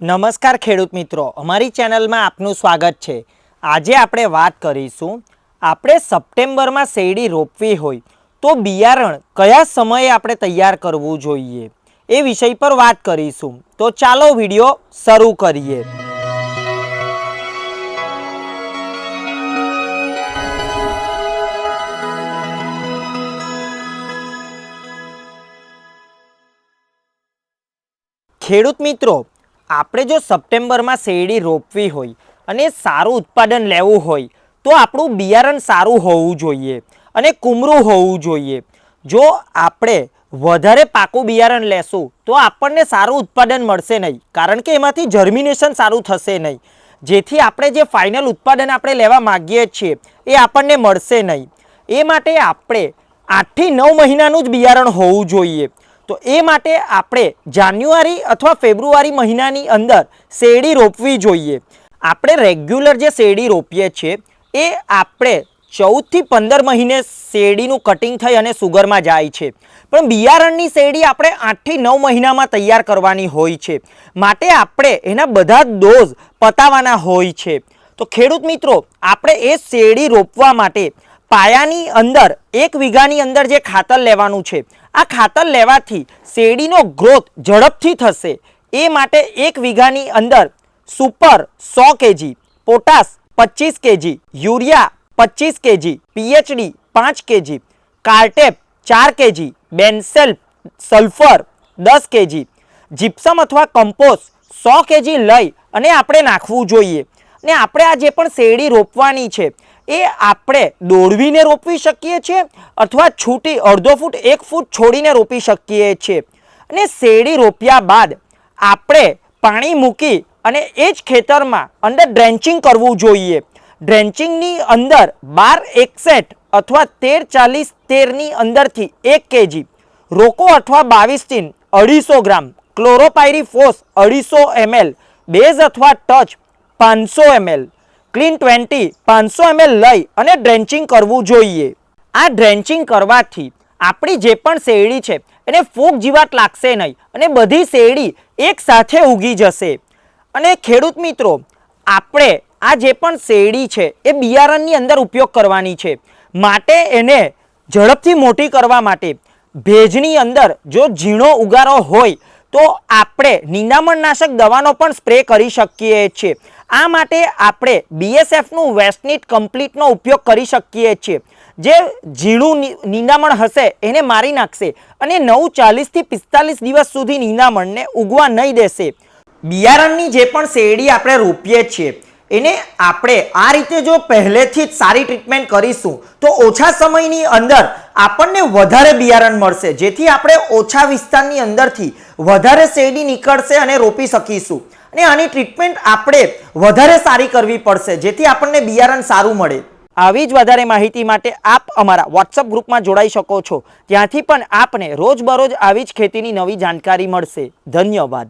નમસ્કાર ખેડૂત મિત્રો, અમારી ચેનલમાં આપનું સ્વાગત છે. આજે આપણે વાત કરીશું, આપણે સપ્ટેમ્બરમાં શેરડી રોપવી હોય તો બિયારણ કયા સમયે આપણે તૈયાર કરવું જોઈએ, એ વિષય પર વાત કરીશું. તો ચાલો વીડિયો શરૂ કરીએ. ખેડૂત મિત્રો આપણે જો સપ્ટેમ્બરમાં શેરડી રોપવી હોય અને સારું ઉત્પાદન લેવું હોય, તો આપણું બિયારણ સારું હોવું જોઈએ અને કુમરું હોવું જોઈએ. જો આપણે વધારે પાકું બિયારણ લેશું, તો આપણને સારું ઉત્પાદન મળશે નહીં, કારણ કે એમાંથી જર્મિનેશન સારું થશે નહીં. જેથી આપણે જે ફાઇનલ ઉત્પાદન આપણે લેવા માગીએ છીએ, એ આપણને મળશે નહીં. એ માટે આપણે આઠથી નવ મહિનાનું જ બિયારણ હોવું જોઈએ. તો એ માટે આપણે જાન્યુઆરી અથવા ફેબ્રુઆરી મહિનાની અંદર શેરડી રોપવી જોઈએ. આપણે રેગ્યુલર જે શેરડી રોપીએ છીએ, એ આપણે ચૌદથી પંદર મહિને શેરડીનું કટિંગ થઈ અને સુગરમાં જાય છે. પણ બિયારણની શેરડી આપણે આઠથી નવ મહિનામાં તૈયાર કરવાની હોય છે. માટે આપણે એના બધા ડોઝ પતાવવાના હોય છે. તો ખેડૂત મિત્રો, આપણે એ શેરડી રોપવા માટે પાયાની અંદર, એક વીઘાની અંદર જે ખાતર લેવાનું છે, આ ખાતર લેવાથી શેરડીનો ગ્રોથ ઝડપથી થશે. એ માટે એક વીઘાની અંદર સુપર સો કેજી, પોટાશ પચીસ કેજી, યુરિયા પચીસ કેજી, પીએચડી પાંચ કેજી, કાર્ટેપ ચાર કેજી, બેન્સેલ સલ્ફર દસ કેજી જીપ્સમ અથવા કમ્પોસ્ટ સો કેજી લઈ અને આપણે નાખવું જોઈએ. ને આપણે આ જે પણ શેરડી રોપવાની છે એ આપણે દોડવીને રોપવી શકીએ છીએ અથવા છૂટી અડધો ફૂટ, એક ફૂટ છોડીને રોપી શકીએ છીએ. અને શેરડી રોપ્યા બાદ આપણે પાણી મૂકી અને એ જ ખેતરમાં અંદર ડ્રેન્ચિંગ કરવું જોઈએ. ડ્રેન્ચિંગની અંદર બાર એકસઠ અથવા તેર ચાલીસ તેરની અંદરથી એક કેજી, રોકો અથવા બાવીસ ટીન અઢીસો ગ્રામ ક્લોરોપાયરી ફોસ અઢીસો એમએલ બેઝ અથવા ટચ પાંચસો એમએલ ક્લીન ટ્વેન્ટી, પાંચસો એમએલ લઈ અને ડ્રેન્ચિંગ કરવું જોઈએ. આ ડ્રેન્ચિંગ કરવાથી આપણી જે પણ શેરડી છે, એને ફૂગ જીવાત લાગશે નહીં અને બધી શેરડી એકસાથે ઉગી જશે. અને ખેડૂત મિત્રો, આપણે આ જે પણ શેરડી છે, એ બિયારણની અંદર ઉપયોગ કરવાની છે. માટે એને ઝડપથી મોટી કરવા માટે ભેજની અંદર જો ઝીણો ઉગારો હોય, તો આપણે નિંદામણનાશક દવાનો પણ સ્પ્રે કરી શકીએ છીએ. આ માટે આપણે બીએસએફનું વેસ્ટનીટ કમ્પ્લીટનો ઉપયોગ કરી શકીએ છીએ. જે ઝીણું નીંદામણ હશે એને મારી નાખશે અને નવ ચાલીસથી પિસ્તાલીસ દિવસ સુધી નિંદામણને ઉગવા નહીં દેશે. બિયારણની જે પણ શેરડી આપણે રોપીએ છીએ, એને આપણે આ રીતે જો પહેલેથી જ સારી ટ્રીટમેન્ટ કરીશું, તો ઓછા સમયની અંદર આપણને વધારે બિયારણ મળશે. જેથી આપણે ઓછા વિસ્તારની અંદરથી વધારે શેરડી નીકળશે અને રોપી શકીશું. અને આની ટ્રીટમેન્ટ આપણે વધારે સારી કરવી પડશે, જેથી આપણને બિયારણ સારું મળે. આવી જ વધારે માહિતી માટે આપ અમારા વોટ્સઅપ ગ્રુપમાં જોડાઈ શકો છો. ત્યાંથી પણ આપને રોજબરોજ આવી જ ખેતીની નવી જાણકારી મળશે. ધન્યવાદ.